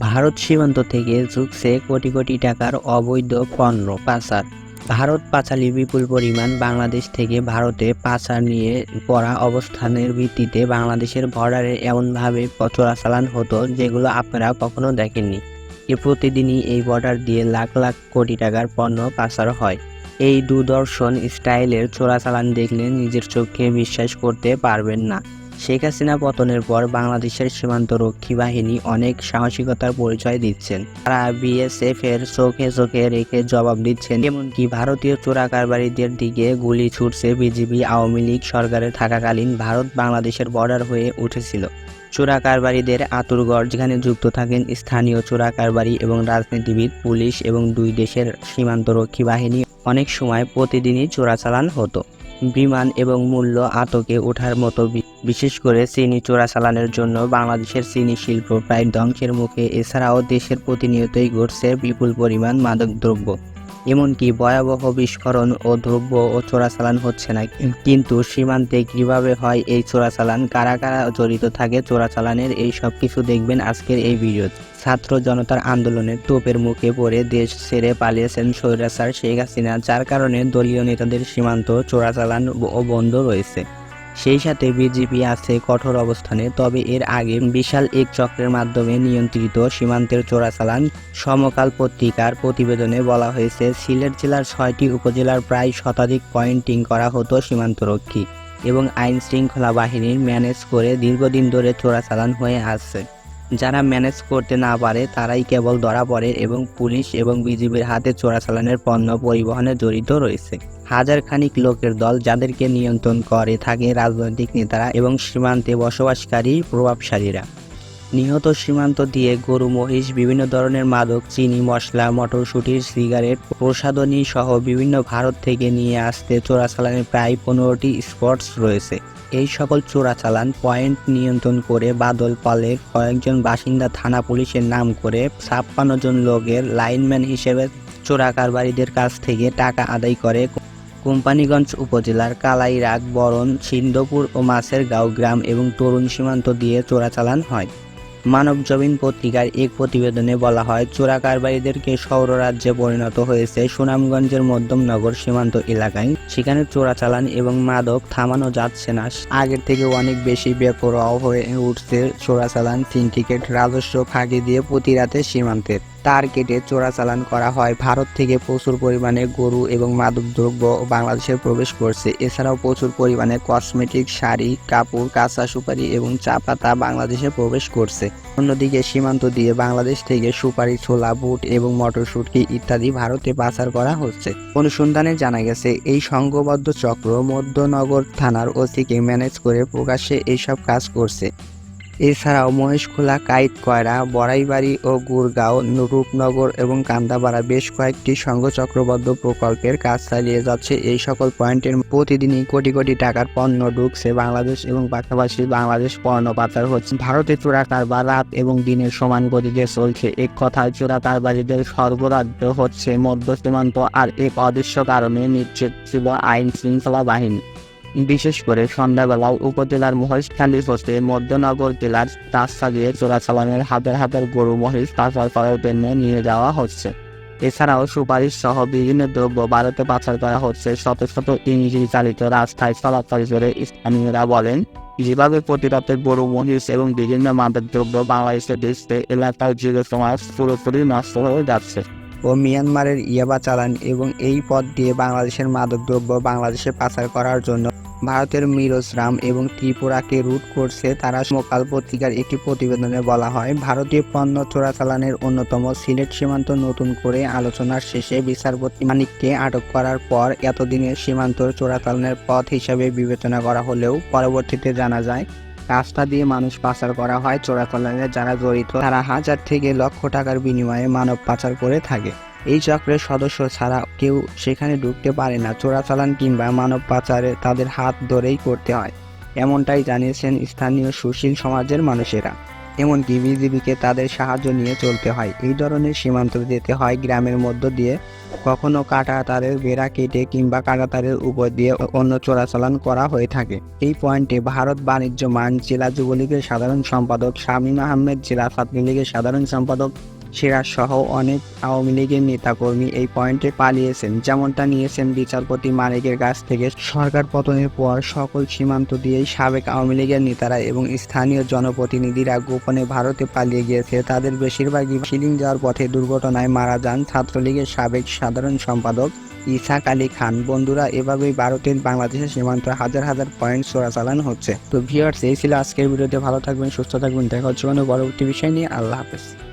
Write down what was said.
ভারত সীমান্ত থেকে ঝুঁকছে কোটি কোটি টাকার অবৈধ পণ্য পাচার। ভারত পাচালি বিপুল পরিমাণ বাংলাদেশ থেকে ভারতে পাচার নিয়ে পড়া অবস্থানের ভিত্তিতে বাংলাদেশের বর্ডারে এমনভাবে চোরাচালান হতো যেগুলো আপনারা কখনো দেখেননি। এ প্রতিদিনই এই বর্ডার দিয়ে লাখ লাখ কোটি টাকার পণ্য পাচার হয়। এই দুদর্শন স্টাইলের চোরাচালান দেখলে নিজের চোখে বিশ্বাস করতে পারবেন না। শেখ হাসিনা পতনের পর বাংলাদেশের সীমান্ত রক্ষী বাহিনী অনেক সাহসিকতার পরিচয় দিচ্ছেন। তারা বিএসএফ এর চোখে চোখে রেখে জবাব দিচ্ছেন। এমনকি ভারতীয় চোরা কারবারিদের দিকে গুলি ছুটছে বিজেপি আওয়ামী লীগ সরকারে থাকাকালীন ভারত বাংলাদেশের বর্ডার হয়ে উঠেছিল। চোরা কারবারিদের আতুরগড় যেখানে যুক্ত থাকেন স্থানীয় চোরা কারবারি এবং রাজনীতিবিদ, পুলিশ এবং দুই দেশের সীমান্তরক্ষী বাহিনী। অনেক সময় প্রতিদিনই চোরাচালান হতো। বিমান এবং মূল্য আতকে ওঠার মতো বিশেষ করে চিনি চোরাচালানের জন্য বাংলাদেশের চিনি শিল্প প্রায় ধ্বংসের মুখে। এছাড়াও দেশের প্রতিনিয়তই ঘটছে বিপুল পরিমাণ মাদকদ্রব্য। এমনকি ভয়াবহ বিস্ফোরণ ও দ্রব্য ও চোরাচালান হচ্ছে না। কিন্তু সীমান্তে কীভাবে হয় এই চোরাচালান? কারা কারা জড়িত থাকে চোরাচালানের? এই সব কিছু দেখবেন আজকের এই ভিডিও ছাত্র জনতার আন্দোলনের তোপের মুখে পড়ে দেশ ছেড়ে পালিয়েছেন স্বৈরাচার শেখ হাসিনা, যার কারণে দলীয় নেতাদের সীমান্ত চোরাচালান ও বন্ধ রয়েছে। সেই সাথে বিজেপি আছে কঠোর অবস্থানে, তবে এর আগে বিশাল এক চক্রের মাধ্যমে নিয়ন্ত্রিত সীমান্তের চোরাচালান সমকাল পত্রিকার প্রতিবেদনে বলা হয়েছে, সিলেট জেলার ছয়টি উপজেলার প্রায় শতাধিক পয়েন্টিং করা হতো সীমান্তরক্ষী এবং আইন শৃঙ্খলা বাহিনীর ম্যানেজ করে দীর্ঘদিন ধরে চোরাচালান হয়ে আসছে যারা ম্যানেজ করতে না পারে, তারাই কেবল ধরা পড়ে এবং পুলিশ এবং বিজিবির হাতে চোরাচালানের পণ্য পরিবহনে জড়িত রয়েছে। হাজার খানিক লোকের দল যাদেরকে নিয়ন্ত্রণ করে থাকে রাজনৈতিক নেতারা এবং সীমান্তে বসবাসকারী প্রভাবশালীরা। নিহত সীমান্ত দিয়ে গরু, মহিষ, বিভিন্ন ধরনের মাদক, চিনি, মশলা মটরশুটির সিগারেট, প্রসাধনী সহ বিভিন্ন ভারত থেকে নিয়ে আসতে চোরাচালানের প্রায় পনেরোটি স্পটস রয়েছে। এই সকল চোরাচালান পয়েন্ট নিয়ন্ত্রণ করে বাদল পালের কয়েকজন বাসিন্দা থানা পুলিশের নাম করে ছাপ্পান্ন জন লোকের লাইনম্যান হিসেবে চোরা কারবারিদের কাছ থেকে টাকা আদায় করে। কোম্পানিগঞ্জ উপজেলার কালাইরাগ বরণ সিন্ধপুর ও মাছের গাঁও গ্রাম এবং তরুণ সীমান্ত দিয়ে চোরাচালান হয়। মানব জমিন পত্রিকার এক প্রতিবেদনে বলা হয় চোরা কারবারীদেরকে সৌর রাজ্যে পরিণত হয়েছে সুনামগঞ্জের মধ্যমনগর সীমান্ত এলাকায়। সেখানে চোরা চালান এবং মাদক থামানো যাচ্ছে না। আগের থেকে অনেক বেশি বেপরোয়া হয়ে উঠছে চোরা চোরাচালান সিন্ডিকেট, রাজস্ব ফাঁকি দিয়ে প্রতি রাতে সীমান্তের। তার কেটে চোরাচালান করা হয়। ভারত থেকে প্রচুর পরিমাণে গরু এবং মাদকদ্রব্য বাংলাদেশে প্রবেশ করছে। এছাড়াও প্রচুর পরিমাণে কসমেটিক শাড়ি, কাপড়, কাঁচা সুপারি এবং চা পাতা বাংলাদেশে প্রবেশ করছে। অন্যদিকে সীমান্ত দিয়ে বাংলাদেশ থেকে সুপারি, ছোলা, বুট এবং মটরশুটকি ইত্যাদি ভারতে পাচার করা হচ্ছে। অনুসন্ধানে জানা গেছে, এই সংঘবদ্ধ চক্র মধ্যনগর থানার ওসিকে ম্যানেজ করে প্রকাশ্যে এইসব কাজ করছে। এছাড়াও মহেশখোলা কাইত কয়রা বড়াইবাড়ি ও গুরগাঁও, রূপনগর এবং কান্দাপাড়া বেশ কয়েকটি সংঘ চক্রবদ্ধ প্রকল্পের কাজ চালিয়ে যাচ্ছে। এই সকল পয়েন্টের প্রতিদিনই কোটি কোটি টাকার পণ্য ঢুকছে বাংলাদেশ এবং পাশাপাশি বাংলাদেশ পণ্য পাচার হচ্ছে। ভারতে চোরা কারবার রাত এবং দিনের সমান গতিতে চলছে। এক কথায় চোরা কারবারিদের সর্বরাজ্য হচ্ছে মধ্য সীমান্ত আর এক অদৃশ্য কারণে নিশ্চিত ছিল আইন শৃঙ্খলা বাহিনী। বিশেষ করে সন্ধ্যাবেলা উপজেলার মহেশখালী হতে মধ্যনগর জেলার রাস্তা চোরাচালানের হাজার হাজার গরু মহিষ পাচার করার জন্য নিয়ে যাওয়া হচ্ছে। এছাড়াও সুপারিশ সহ বিভিন্ন দ্রব্য ভারতে পাচার করা হচ্ছে। শত শত ইঞ্জিন চালিত রাস্তায় চলাচল করে স্থানীয়রা বলেন, যেভাবে প্রতি গরু, মহিষ এবং বিভিন্ন মাদক দ্রব্য বাংলাদেশে দেশে এলাকার জীব সমাজ পুরোপুরি নষ্ট হয়ে যাচ্ছে। ও মিয়ানমারের ইয়াবা চালান এবং এই পথ দিয়ে বাংলাদেশের মাদকদ্রব্য বাংলাদেশে পাচার করার জন্য ভারতের মিরোজরাম এবং ত্রিপুরাকে রুট করছে তারা সমকাল পত্রিকার একটি প্রতিবেদনে বলা হয়, ভারতীয় পণ্য চোরাচালানের অন্যতম সিলেট সীমান্ত নতুন করে আলোচনার শেষে বিচারপতি মানিককে আটক করার পর এতদিনের সীমান্ত চোরাচালানের পথ হিসাবে বিবেচনা করা হলেও পরবর্তীতে জানা যায়, রাস্তা দিয়ে মানুষ পাচার করা হয় চোরাচালানে যারা জড়িত, তারা হাজার থেকে লক্ষ টাকার বিনিময়ে মানব পাচার করে থাকে। এই চক্রের সদস্য ছাড়া কেউ সেখানে ঢুকতে পারে না। চোরাচালান কিংবা মানব পাচারে তাদের হাত ধরেই করতে হয়। এমনটাই জানিয়েছেন স্থানীয় সুশীল সমাজের মানুষেরা। এমনকি বিজিবিকে তাদের সাহায্য নিয়ে চলতে হয়। এই ধরনের সীমান্ত যেতে হয় গ্রামের মধ্য দিয়ে। কখনো কাঁটাতারের বেড়া কেটে কিংবা কাঁটাতারের উপর দিয়ে অন্য চোরাচালান করা হয়ে থাকে। এই পয়েন্টে ভারত বাণিজ্য মান, জেলা যুবলীগের সাধারণ সম্পাদক শামীম আহমেদ, জেলা ছাত্রলীগের সাধারণ সম্পাদক সিরাজ সহ অনেক আওয়ামী লীগের নেতাকর্মী এই পয়েন্টে পালিয়েছেন। যেমনটা নিয়েছেন বিচারপতি মালিকের কাছ থেকে। সরকার পতনের পর সকল সীমান্ত দিয়েই সাবেক আওয়ামী লীগের নেতারা এবং স্থানীয় জনপ্রতিনিধিরা গোপনে ভারতে পালিয়ে গিয়েছে। তাদের বেশিরভাগই শিলিং যাওয়ার পথে দুর্ঘটনায় মারা যান ছাত্রলীগের সাবেক সাধারণ সম্পাদক ইসাক আলী খান। বন্ধুরা, এভাবেই ভারতের বাংলাদেশের সীমান্ত হাজার হাজার পয়েন্ট চোরাচালান হচ্ছে। তো ভিউয়ার্স এই ছিল আজকের ভিডিওতে। ভালো থাকবেন, সুস্থ থাকবেন। দেখা হচ্ছে পরবর্তী বিষয় নিয়ে। আল্লাহ হাফেজ।